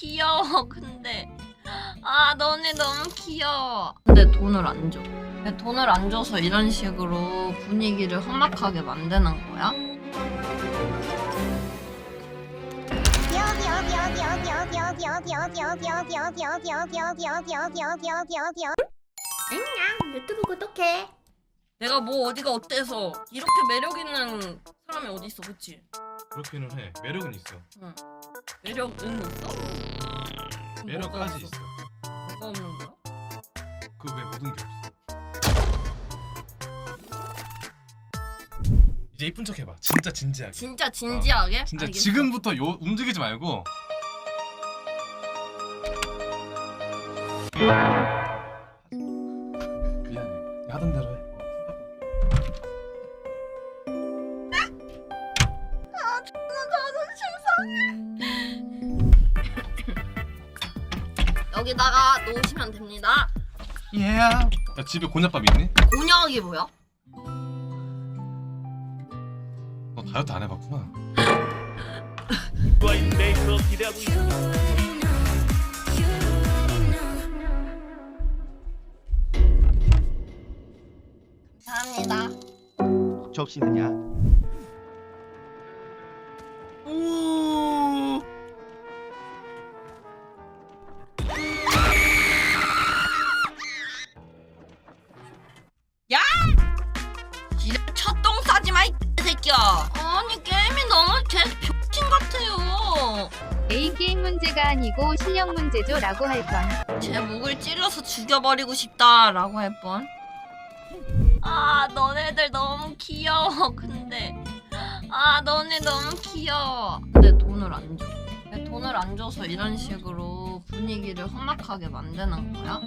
귀여워 근데 아 너네 너무 귀여워 근데 돈을 안 줘. 왜 돈을 안 줘서 이런 식으로 분위기를 험악하게 만드는 거야? 안녕 유튜브 구독해 내가 뭐 어디가 어때서 이렇게 매력 있는 사람이 어디 있어, 그치? 그렇기는 해. 매력은 있어. 매력 은 있어? 그럼 매력까지 있어. 뭐가 없는 거야? 그 외 모든 게 없어. 이제 이쁜 척 해봐. 진짜 진지하게. 진짜 진지하게? 진짜 알겠어. 지금부터 요 움직이지 말고. 여기다가 놓으시면 됩니다. 예. 야 집에 곤약밥 있니? 곤약이 뭐야? 너 다이어트 안 해봤구나. 감사합니다. 적시느냐? A 게임 문제가 아니고 실력 문제죠 라고 할 뻔. 제 목을 찔러서 죽여버리고 싶다라고 할 뻔. 아, 너네들 너무 귀여워. 근데 아, 너네 너무 귀여워. 근데 돈을 안 줘. 왜 돈을 안 줘서 이런 식으로 분위기를 험악하게 만드는 거야?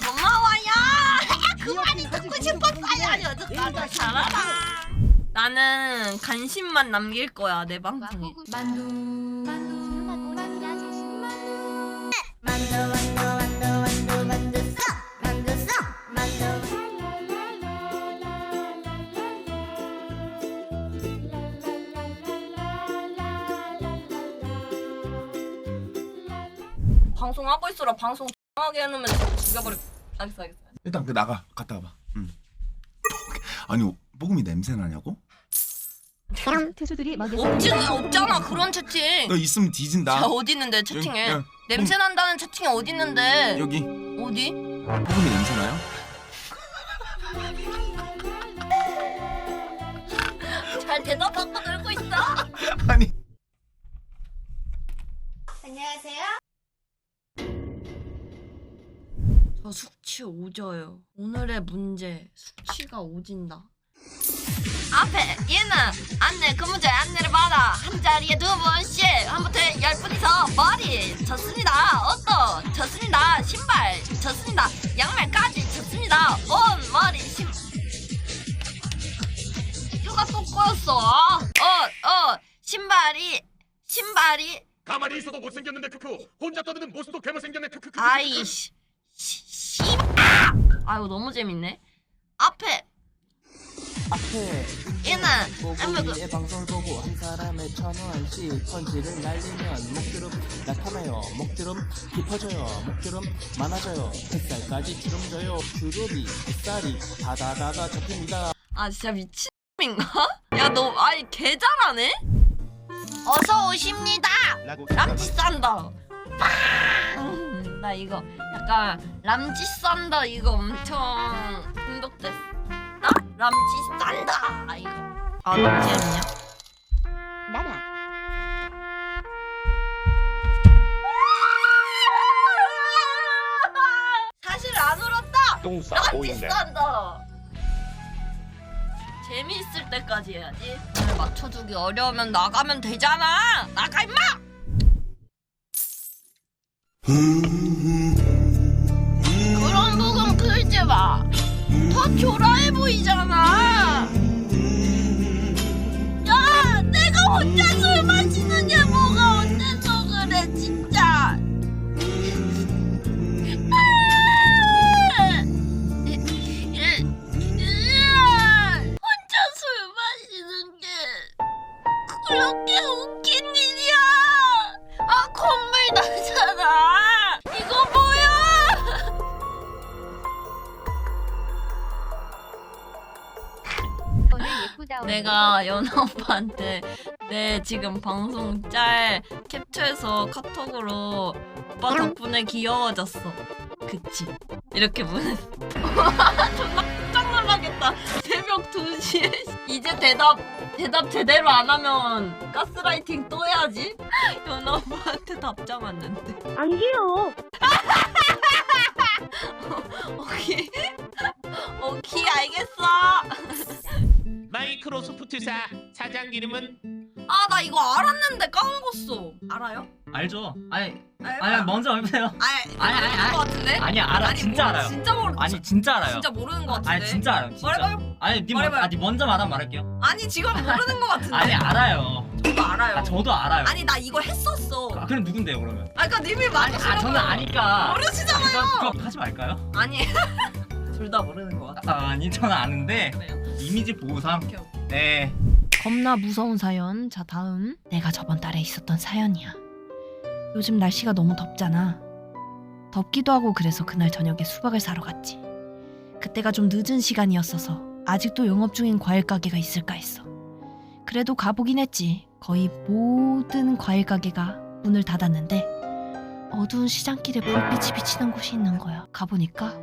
고마워요. 잘하라. 나는 관심만 남길 거야 내 방송에. 방송 하고 있어라. 방송 하게 해놓으면 죽여버릴. 알겠어, 알겠어. 일단 그 나가 갔다 와봐. 응. 아니 뽀금이 냄새 나냐고? 투수들이 없지, 없잖아 그런 채팅. 너 있으면 뒤진다. 자 어디 있는데 채팅에? 야, 냄새 난다는 채팅이 어디 있는데? 여기 어디? 뽀금이 냄새 나요? 오져요. 오늘의 문제 숙취가 오진다. 앞에 얘는 안내 그 문제 안내를 받아 한 자리에 두 분씩 한부터 열 분이서 머리 쳤습니다. 옷도 쳤습니다. 신발 쳤습니다. 양말까지 쳤습니다. 온 머리 신 혀가 또 꼬였어. 옷, 옷, 신발이 신발이 가만히 있어도 못생겼는데 크크 혼자 떠드는 모습도 개못생겼네 크크크 아이씨 씨, 씨. 아유 너무 재밌네. 앞에. 앞에. 얘는 아무도 보고이의 방송을 보고 한 사람의 천 원씩 펀치를 날리면 목주름 나타나요. 목주름 깊어져요. 목주름 많아져요. 뱃살까지 주름져요. 주름이 뱃살이 다다다다 접힙니다. 아 진짜 미친놈인가? 야 너 아니 개 잘하네? 어서 오십니다! 람지 싼다! 빵! 나 이거 약간 람지 싼다 이거 엄청 중독됐어. 나? 람지 싼다 이거. 아 재밌냐? 나나 사실 안 울었다. 똥싸 람지 싼다. 재미있을 때까지 해야지. 오늘 맞춰주기 어려우면 나가면 되잖아. 나가 임마 끌지 마. 더 초라해 보이잖아. 야, 내가 혼자 술 마시는 게 내가 연아 오빠한테 내 지금 방송 짤 캡처해서 카톡으로 오빠 덕분에 귀여워졌어. 그치? 이렇게 보내. 존나 깜짝 놀라겠다. 새벽 2시에 이제 대답 대답 제대로 안 하면 가스라이팅 또 해야지. 연아 오빠한테 답장 왔는데. 안 귀여워. 오케이. 오케이 알겠어. 마이크로소프트사 사장 이름은 아 나 이거 알았는데 까먹었어. 알아요? 알죠? 아니? 아니 먼저 해보세요. 아니 아니, 아니, 모르는 아니. 것 같은데? 아니 알아 아니, 진짜 모르- 알아요. 진짜 모르. 아니 진짜 알아요. 진짜 모르는 것 같은데. 아니 진짜 알아요. 진짜. 말해봐요. 아니 니 말해봐요. 먼, 아니 먼저 말하면 말할게요. 아니 지금 모르는 것 같은데. 아니 알아요. 저도 알아요. 아 저도 알아요. 아니 나 이거 했었어. 아 그럼 누군데요 그러면? 아 그러니까 님이 말하시는 아 저는 아니까. 모르시잖아요. 그거, 하지 말까요? 아니 둘 다 모르는 것 같아. 아, 아니 저는 아는데 그래요. 이미지 보호상. 오케이, 오케이. 네. 겁나 무서운 사연. 자 다음 내가 저번 달에 있었던 사연이야. 요즘 날씨가 너무 덥잖아. 덥기도 하고 그래서 그날 저녁에 수박을 사러 갔지. 그때가 좀 늦은 시간이었어서 아직도 영업 중인 과일 가게가 있을까 했어. 그래도 가보긴 했지. 거의 모든 과일 가게가 문을 닫았는데 어두운 시장길에 불빛이 비치는 곳이 있는 거야. 가보니까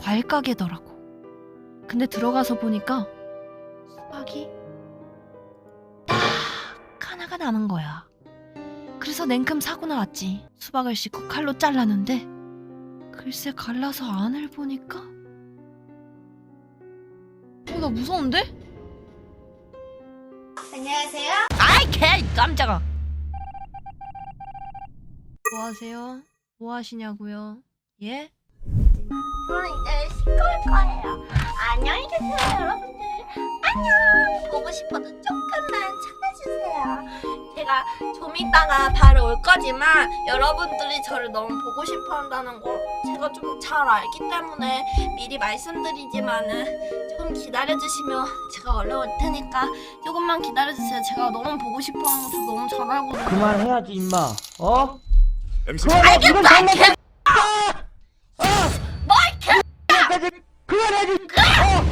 과일 가게더라고. 근데 들어가서 보니까 수박이 딱 하나가 남은 거야. 그래서 냉큼 사고 나왔지. 수박을 씻고 칼로 잘랐는데 글쎄 갈라서 안을 보니까 어 나 무서운데? 안녕하세요. 아이 개 깜짝아. 뭐 하세요? 뭐 하시냐고요? 예? 저는 이제 씻을 거예요. 안녕히 계세요, 여러분들. 안녕. 보고 싶어도 조금만 참아주세요. 제가 좀 이따가 바로 올 거지만 여러분들이 저를 너무 보고 싶어 한다는 거 제가 좀 잘 알기 때문에 미리 말씀드리지만은 조금 기다려주시면 제가 얼른 올 테니까 조금만 기다려주세요. 제가 너무 보고 싶어 하는 거저 너무 잘 알거든요. 그만해야지 임마. 어? MC 알겠다 개 그만해야지. 어!